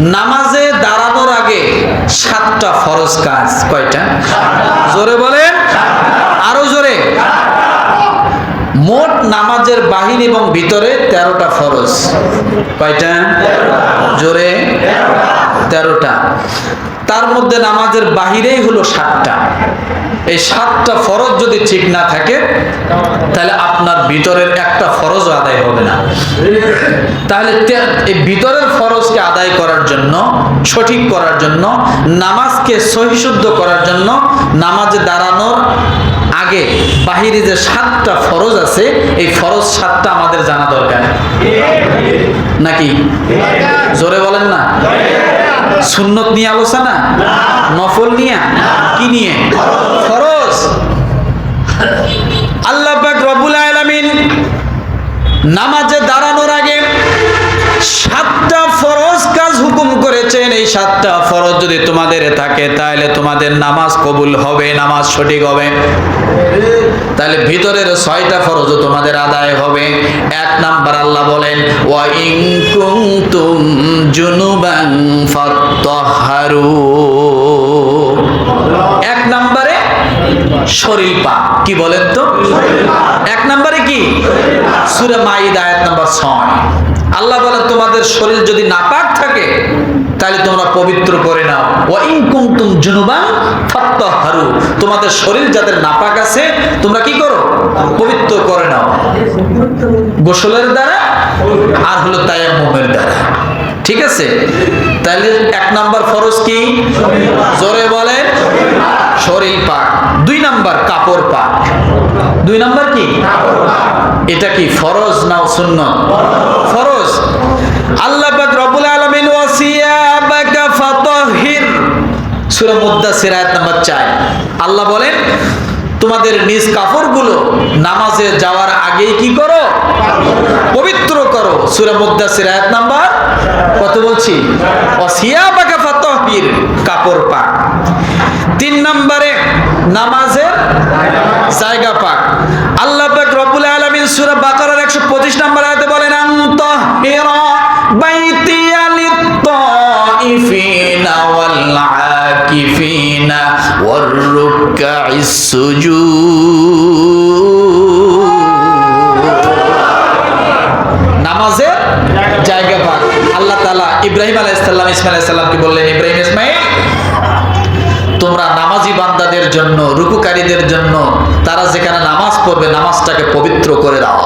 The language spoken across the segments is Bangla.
নামাজে দাঁড়ানোর আগে সাতটা ফরজ কাজ কয়টা? জোরে বলেন। আরও জোরে। মোট নামাজের বাহির এবং ভিতরে তেরোটা ফরজ। কয়টা? জোরে। তেরোটা। তার মধ্যে নামাজের বাহিরেই হলো সাতটা। এই সাতটা ফরজ যদি ঠিক না থাকে, তাহলে আপনার ভিতরের একটা ফরজ আদায় হবে না। তাহলে এই ভিতরের ফরজকে আদায় করার জন্য, সঠিক করার জন্য, নামাজকে সহিশুদ্ধ করার জন্য নামাজে দাঁড়ানোর আগে বাহিরে যে সাতটা ফরজ আছে, এই ফরজ সাতটা আমাদের জানা দরকার। নাকি? জোরে বলেন না? সুন্নত নিয়ে আলোচনা? নফল নিয়ে? কি নিয়ে? খরচ আল্লাহ রবুল আলমিন নামাজে দাঁড়ানোর সাতটা ফরজ যদি তোমাদের থাকে, তাহলে তোমাদের নামাজ কবুল হবে, নামাজ সঠিক হবে। তাহলে ভিতরের ছয়টা ফরজও তোমাদের আদায় হবে। এক নাম্বার আল্লাহ বলেন ওয়া ইন কুনতুম জুনুবান ফাত্তাহারু। এক নম্বরে শরীর পাক। কি বলেন তো? এক নাম্বারে কি? সুরে মাইদ আয়াত নাম্বার ছয়। আল্লাহ বলেন, তোমাদের শরীর যদি নাপাক থাকে, তাহলে তোমরা পবিত্র করে নাও। ও ইনকুমতুম জুনুবান ফাত্তাহারু। তোমাদের শরীর যাদের নাপাক আছে, তোমরা কি করো? পবিত্র করে নাও। গোসলের দ্বারা আর হলো তায়াম্মুমের দ্বারা। ঠিক আছে? তাহলে এক নাম্বার ফরজ কি? জোরে বলেন শরীর পাক। দুই নাম্বার কাপড় পাক। দুই নাম্বার কি? এটা কি ফরজ না শূন্য ফরজ। আল্লাহ পাক রব্বুল আলামিন ওয়াসিয়াবাকা ফাতাহির। নাম্বার 4 আল্লাহ বলেন তোমাদের নিজ কাপড়গুলো নামাজে যাওয়ার আগেই কি করো? পবিত্র করো। সূরা আয়াত নাম্বার কত বলছি? ফাতাহির কাপড় পাক। তিন নম্বরে নামাজের জায়গা পাক। আল্লাহ পাক রব্বুল আলামিন সূরা বাকারার 125 নম্বর আয়াতে বলেন, আনতাহিরা বাইতিয়া লিত্তাইফিনা ওয়াল ওয়ার রুকআইস সুজুদ নামাজের জায়গা পাক আল্লাহ তাআলা ইব্রাহিম আলাইহিস সালাম ইসমাইল আলাইহিস সালামকে বললেন ইব্রাহিম ইসমাইল তোমরা নামাজি বান্দাদের জন্য রুকুকারীদের জন্য তারা যেখানে নামাজ পড়বে নামাজটাকে পবিত্র করে দাও।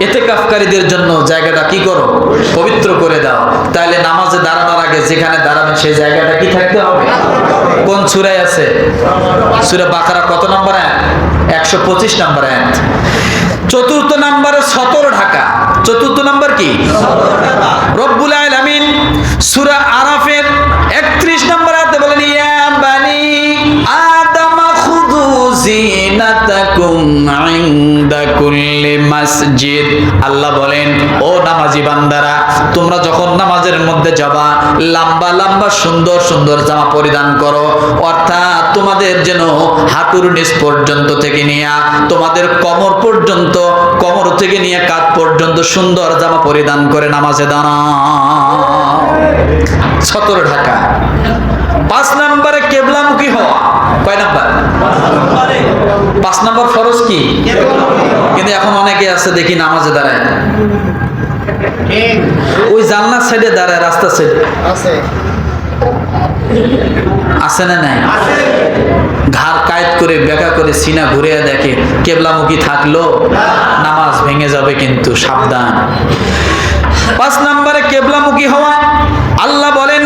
এতে কাফকারীদের জন্য জায়গাটা কি করো? পবিত্র করে দাও তাহলে নামাজে দাঁড়ানোর আগে যেখানে দাঁড়াবেন, সেই জায়গাটা কি থাকতে হবে? কোন সুরায় আছে? সুরা বাকারা কত নম্বর এক একশো পঁচিশ নম্বর এক চতুর্থ নম্বরে সতর ঢাকা। চতুর্থ নম্বর কি? রব্বুল আলামিন সূরা আরাফের 31 নম্বর আয়াতে বলেন, ইয়া বানি আদম খুযু জিনাতাকুম ইনদা কুল্লি মসজিদ, আল্লাহ বলেন, ও নামাজি বান্দারা, তোমরা যখন নামাজের মধ্যে যাবা, লম্বা লম্বা, সুন্দর সুন্দর জামা পরিধান করো। অর্থাৎ তোমাদের যেন হাঁটুর নিচ পর্যন্ত থেকে নিয়ে, তোমাদের কোমর পর্যন্ত, কোমর থেকে নিয়ে কাঁধ পর্যন্ত সুন্দর জামা পরিধান করে নামাজে দাঁড়াও। সতর ঢাকা। পাঁচ নম্বরে কেবলামুখী হওয়া। কয় নাম্বার? পাঁচ নম্বর ফরজ কি? কিন্তু এখন অনেকে আছে দেখি নামাজে দাঁড়ায়। ওই জানলার সাইডে দাঁড়ায় রাস্তার সাইডে। আছে না নাই? ঘাড় কায়েত করে বেকা করে সিনা ঘুরে দেখে কেবলামুখী থাকল, নামাজ ভেঙে যাবে কিন্তু সাবধান। পাঁচ নম্বরে কেবলামুখী হওয়া, আল্লাহ বলেন,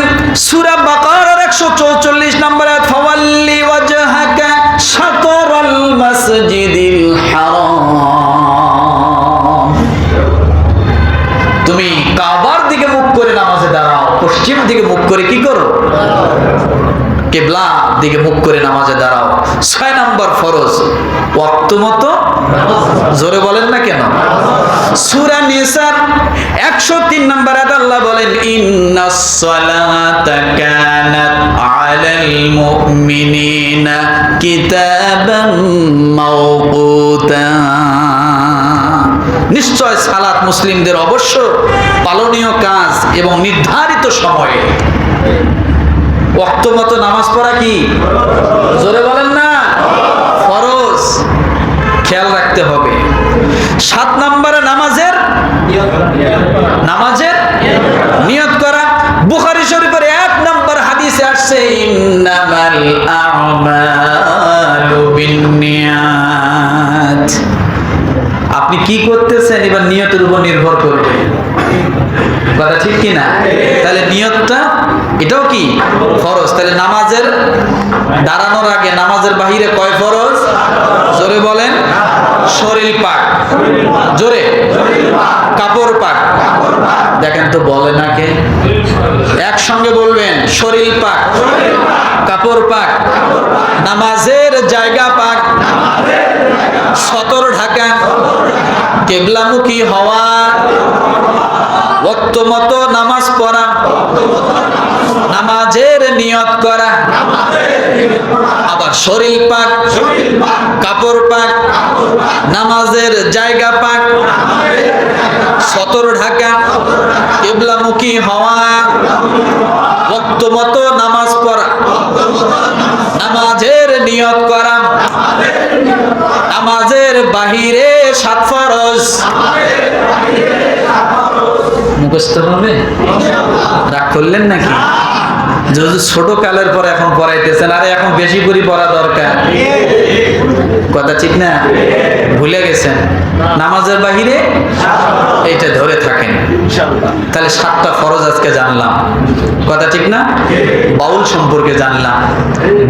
সূরা বাকারার 144 নম্বরে ফাওয়াল্লি শাতরাল তুমি কাবার দিকে মুখ করে নামাজে দাঁড়াও পশ্চিম দিকে মুখ করে কি করো? কেবলা দিকে মুখ করে নামাজে দাঁড়াও। ছয় নাম্বার ফরজ, ওয়াক্ত জোরে বলেন না কেন? সূরা নিসার 103 নম্বর আয়াত বলেন ইন্নাস সালাতা কানাত আলাল মুমিনিনা কিতাবাম মাওকুতা। নিশ্চয় সালাত মুসলিমদের অবশ্য পালনীয় কাজ এবং নির্ধারিত সময়ে। মতো নামাজ পড়া কি? জোরে বলেন না। ফরজ। খেয়াল রাখতে হবে। সাত নম্বরে নামাজের নামাজের নিয়ত করা। বুখারি শরীফের এক নম্বর হাদিসে আসছে আপনি কি করতেছেন? এবার নিয়তের উপর নির্ভর করবে। কথা ঠিক কি না তাহলে নিয়তটা এটাও কি ফরজ? তাহলে নামাজের দাঁড়ানোর আগে নামাজের বাহিরে কয় ফরজ? জোরে বলেন। শরীর পাক। জোরে। কাপড় পাক। দেখেন তো বলে না কে? একসঙ্গে বলবেন, শরীর পাক। কাপড় পাক। নামাজের জায়গা পাক। সতর ঢাকা। কেবলামুখী হওয়া। ওক্ত মতো নামাজ পড়া। নামাজের নিয়ত করা। আবার শরীর পাক। কাপড় পাক। নামাজের জায়গা পাক। সতর ঢাকা। কেবলামুখী হওয়া। ওক্ত মতো নামাজ পড়া নামাজের নিয়ত করা বাহিরে সাত ফরজ। মুখস্থ হবে? রাগ করলেন নাকি? ছোট কালের পর এখন পড়াইতেছেন, আরে এখন বেশি করে পড়া দরকার। কথা ঠিক না? ভুলে গেছেন? নামাজের বাহিরে এইটা ধরে থাকেন। তাহলে সাতটা ফরজ আজকে জানলাম। কথা ঠিক না? বাউল সম্পর্কে জানলাম।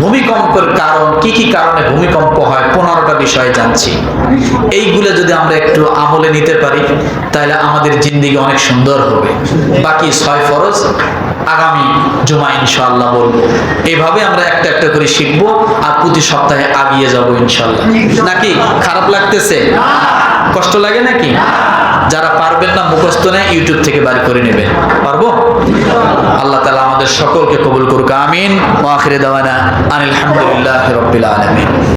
ভূমিকম্পের কারণ, কি কি কারণে ভূমিকম্প হয়, পনেরোটা বিষয় জানছি। এইগুলো যদি আমরা একটু আমলে নিতে পারি, তাহলে আমাদের জিন্দিগি অনেক সুন্দর হবে। বাকি ছয় ফরজ আগামী জুমা ইনশাআল্লাহ বলব। এভাবে আমরা একটা একটা করে শিখব আর প্রতি সপ্তাহে আগিয়ে যাব ইনশাআল্লাহ। নাকি খারাপ লাগতেছে? কষ্ট লাগে নাকি? যারা পারবেন না, মুখস্থ নেয়, ইউটিউব থেকে বার করে নেবেন পারব? আল্লাহ তালা আমাদের সকলকে কবুল করুক। আমিন। আনিল আলহামদুলিল্লাহ রবিল আলামিন।